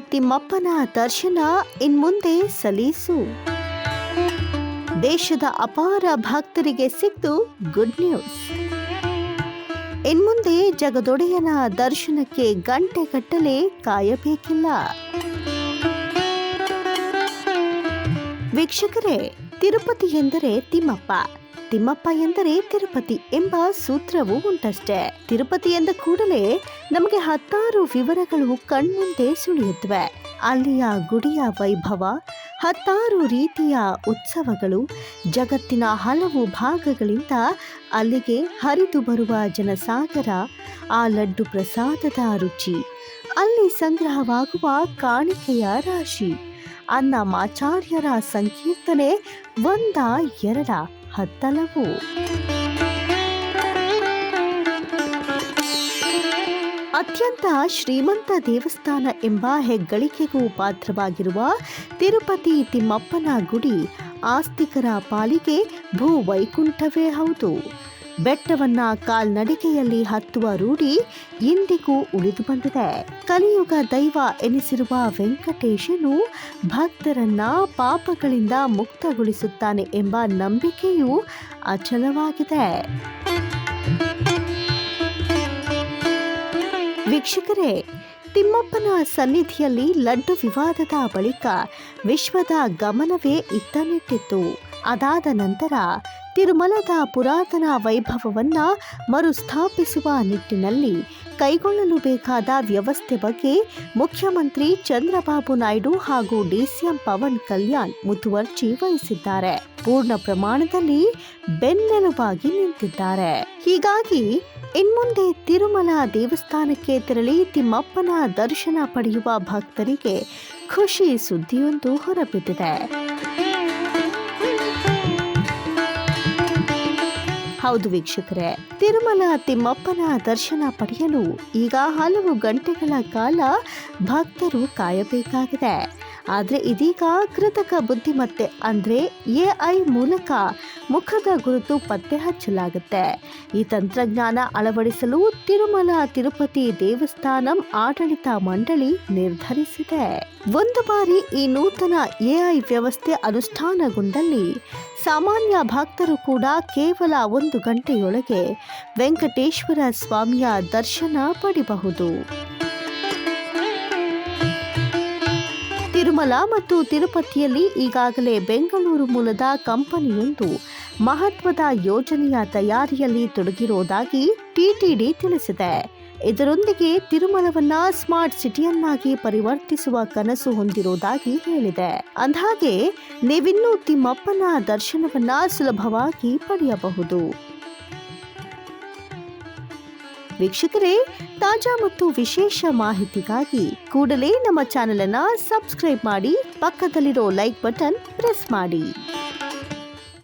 ತಿಮ್ಮಪ್ಪನ ದರ್ಶನ ಇನ್ಮುಂದೆ ಸಲೀಸು ದೇಶದ ಅಪಾರ ಭಕ್ತರಿಗೆ ಸಿಕ್ತು ಗುಡ್ ನ್ಯೂಸ್ ಇನ್ಮುಂದೆ ಜಗದೊಡೆಯನ ದರ್ಶನಕ್ಕೆ ಗಂಟೆಗಟ್ಟಲೆ ಕಾಯಬೇಕಿಲ್ಲ. ವೀಕ್ಷಕರೇ ತಿರುಪತಿ ಎಂದರೆ ತಿಮ್ಮಪ್ಪ. ತಿಮ್ಮಪ್ಪ ಎಂದರೆ ತಿರುಪತಿ ಎಂಬ ಸೂತ್ರವೂ ಉಂಟಷ್ಟೇ. ತಿರುಪತಿ ಎಂದ ಕೂಡಲೇ ನಮಗೆ ಹತ್ತಾರು ವಿವರಗಳು ಕಣ್ಮುಂದೆ ಸುಳಿಯುತ್ತವೆ. ಅಲ್ಲಿಯ ಗುಡಿಯ ವೈಭವ, ಹತ್ತಾರು ರೀತಿಯ ಉತ್ಸವಗಳು, ಜಗತ್ತಿನ ಹಲವು ಭಾಗಗಳಿಂದ ಅಲ್ಲಿಗೆ ಹರಿದು ಬರುವ ಜನಸಾಗರ, ಆ ಲಡ್ಡು ಪ್ರಸಾದದ ರುಚಿ, ಅಲ್ಲಿ ಸಂಗ್ರಹವಾಗುವ ಕಾಣಿಕೆಯ ರಾಶಿ, ಅನ್ನ ಮಾಚಾರ್ಯರ ಸಂಕೀರ್ತನೆ ಒಂದ ಎರಡ. ಹತ್ತಲವು. ಅತ್ಯಂತ ಶ್ರೀಮಂತ ದೇವಸ್ಥಾನ ಎಂಬ ಹೆಗ್ಗಳಿಕೆಗೂ ಪಾತ್ರವಾಗಿರುವ ತಿರುಪತಿ ತಿಮ್ಮಪ್ಪನ ಗುಡಿ ಆಸ್ತಿಕರ ಪಾಲಿಗೆ ಭೂ ವೈಕುಂಠವೇ ಹೌದು. ಬೆಟ್ಟವನ್ನ ಕಾಲ್ನಡಿಗೆಯಲ್ಲಿ ಹತ್ತುವ ರೂಢಿ ಇಂದಿಗೂ ಉಳಿದು ಬಂದಿದೆ. ಕಲಿಯುಗ ದೈವ ಎನಿಸಿರುವ ವೆಂಕಟೇಶನು ಭಕ್ತರನ್ನ ಪಾಪಗಳಿಂದ ಮುಕ್ತಗೊಳಿಸುತ್ತಾನೆ ಎಂಬ ನಂಬಿಕೆಯೂ ಅಚಲವಾಗಿದೆ. ವೀಕ್ಷಕರೇ, ತಿಮ್ಮಪ್ಪನ ಸನ್ನಿಧಿಯಲ್ಲಿ ಲಡ್ಡು ವಿವಾದದ ಬಳಿಕ ವಿಶ್ವದ ಗಮನವೇ ಇತ್ತನಿಟ್ಟಿತ್ತು ಅದಾದ ನಂತರ ತಿರುಮಲದ ಪುರಾತನ ವೈಭವವನ್ನ ಮರುಸ್ಥಾಪಿಸುವ ನಿಟ್ಟಿನಲ್ಲಿ ಕೈಗೊಳ್ಳಲು ಬೇಕಾದ ವ್ಯವಸ್ಥೆ ಬಗ್ಗೆ ಮುಖ್ಯಮಂತ್ರಿ ಚಂದ್ರಬಾಬು ನಾಯ್ಡು ಹಾಗೂ ಡಿಸಿಎಂ ಪವನ್ ಕಲ್ಯಾಣ್ ಮುತುವರ್ಜಿ ವಹಿಸಿದ್ದಾರೆ. ಪೂರ್ಣ ಪ್ರಮಾಣದಲ್ಲಿ ಬೆನ್ನೆಲುಬಾಗಿ ನಿಂತಿದ್ದಾರೆ. ಹೀಗಾಗಿ ಇನ್ಮುಂದೆ ತಿರುಮಲ ದೇವಸ್ಥಾನಕ್ಕೆ ತೆರಳಿ ತಿಮ್ಮಪ್ಪನ ದರ್ಶನ ಪಡೆಯುವ ಭಕ್ತರಿಗೆ ಖುಷಿ ಸುದ್ದಿಯೊಂದು ಹೊರಬಿದ್ದಿದೆ. ಹೌದು ವೀಕ್ಷಕರೇ. ತಿರುಮಲ ತಿಮ್ಮಪ್ಪನ ದರ್ಶನ ಪಡೆಯಲು ಈಗ ಹಲವು ಗಂಟೆಗಳ ಕಾಲ ಭಕ್ತರು ಕಾಯಬೇಕಾಗಿದೆ. ಆದರೆ ಇದೀಗ ಕೃತಕ ಬುದ್ಧಿಮತ್ತೆ ಅಂದರೆ ಎಐ ಮೂಲಕ ಮುಖದ ಗುರುತು ಪತ್ತೆ ಹಚ್ಚಲಾಗುತ್ತೆ. ಈ ತಂತ್ರಜ್ಞಾನ ಅಳವಡಿಸಲು ತಿರುಮಲ, ತಿರುಪತಿ ದೇವಸ್ಥಾನಂ ಆಡಳಿತ ಮಂಡಳಿ ನಿರ್ಧರಿಸಿದೆ. ಒಂದು ಬಾರಿ ಈ ನೂತನ ಎಐ ವ್ಯವಸ್ಥೆ ಅನುಷ್ಠಾನಗೊಂಡಲ್ಲಿ ಸಾಮಾನ್ಯ ಭಕ್ತರು ಕೂಡ ಕೇವಲ ಒಂದು ಗಂಟೆಯೊಳಗೆ ವೆಂಕಟೇಶ್ವರ ಸ್ವಾಮಿಯ ದರ್ಶನ ಪಡೆಯಬಹುದು ತಿರುಮಲ ಮತ್ತು ತಿರುಪತಿಯಲ್ಲಿ ಈಗಾಗಲೇ ಬೆಂಗಳೂರು ಮೂಲದ ಕಂಪನಿಯೊಂದು ಮಹತ್ವದ ಯೋಜನೆಯ ತಯಾರಿಯಲ್ಲಿ ತೊಡಗಿರುವುದಾಗಿ ಟಿಟಿಡಿ ತಿಳಿಸಿದೆ. ಇದರೊಂದಿಗೆ ತಿರುಮಲವನ್ನ ಸ್ಮಾರ್ಟ್ ಸಿಟಿಯನ್ನಾಗಿ ಪರಿವರ್ತಿಸುವ ಕನಸು ಹೊಂದಿರುವುದಾಗಿ ಹೇಳಿದೆ. ಅಂದಹಾಗೆ ನೀವಿನ್ನೂ ತಿಮ್ಮಪ್ಪನ ದರ್ಶನವನ್ನ ಸುಲಭವಾಗಿ ಪಡೆಯಬಹುದು. ವೀಕ್ಷಕರೇ, ತಾಜಾ ಮತ್ತು ವಿಶೇಷ ಮಾಹಿತಿಗಾಗಿ ಕೂಡಲೇ ನಮ್ಮ ಚಾನೆಲ್ ಅನ್ನ ಸಬ್ಸ್ಕ್ರೈಬ್ ಮಾಡಿ, ಪಕ್ಕದಲ್ಲಿರೋ ಲೈಕ್ ಬಟನ್ ಪ್ರೆಸ್ ಮಾಡಿ.